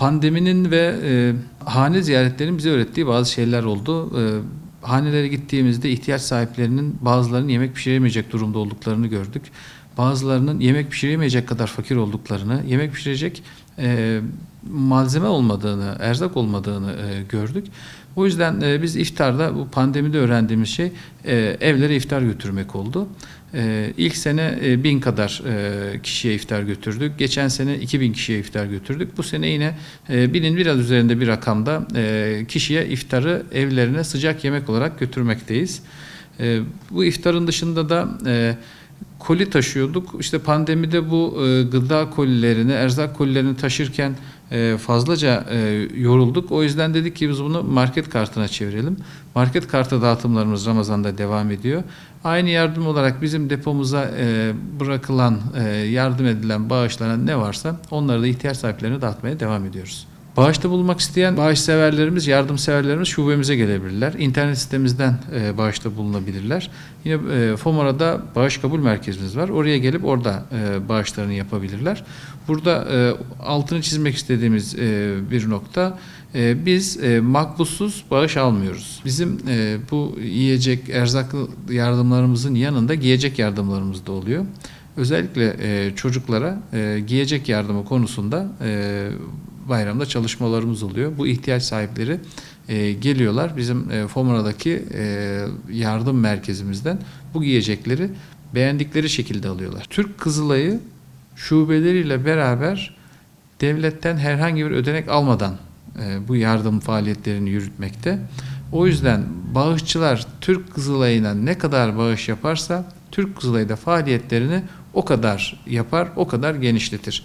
Pandeminin ve e, hane ziyaretlerinin bize öğrettiği bazı şeyler oldu. E, hanelere gittiğimizde ihtiyaç sahiplerinin bazılarının yemek pişiremeyecek durumda olduklarını gördük. Bazılarının yemek pişiremeyecek kadar fakir olduklarını, yemek pişirecek e, malzeme olmadığını, erzak olmadığını e, gördük. O yüzden e, biz iftarda bu pandemide öğrendiğimiz şey e, evlere iftar götürmek oldu. E, ilk sene e, bin kadar e, kişiye iftar götürdük. Geçen sene 2000 kişiye iftar götürdük. Bu sene yine e, binin biraz üzerinde bir rakamda e, kişiye iftarı evlerine sıcak yemek olarak götürmekteyiz. E, bu iftarın dışında da e, koli taşıyorduk. İşte pandemide bu e, gıda kolilerini, erzak kolilerini taşırken e, fazlaca e, yorulduk. O yüzden dedik ki biz bunu market kartına çevirelim. Market kartı dağıtımlarımız Ramazan'da devam ediyor. Aynı yardım olarak bizim depomuza e, bırakılan, e, yardım edilen bağışlanan ne varsa onları da ihtiyaç sahiplerine dağıtmaya devam ediyoruz. Bağışta bulunmak isteyen bağışseverlerimiz, yardımseverlerimiz şubemize gelebilirler. İnternet sitemizden e, bağışta bulunabilirler. Yine e, FOMARA'da bağış kabul merkezimiz var. Oraya gelip orada e, bağışlarını yapabilirler. Burada e, altını çizmek istediğimiz e, bir nokta, e, biz e, makbussuz bağış almıyoruz. Bizim e, bu yiyecek, erzak yardımlarımızın yanında giyecek yardımlarımız da oluyor. Özellikle e, çocuklara e, giyecek yardımı konusunda e, bayramda çalışmalarımız oluyor. Bu ihtiyaç sahipleri e, geliyorlar. Bizim e, FOMRA'daki e, yardım merkezimizden bu giyecekleri beğendikleri şekilde alıyorlar. Türk Kızılay'ı şubeleriyle beraber devletten herhangi bir ödenek almadan e, bu yardım faaliyetlerini yürütmekte. O yüzden bağışçılar Türk Kızılay'ına ne kadar bağış yaparsa Türk Kızılay'da faaliyetlerini o kadar yapar, o kadar genişletir.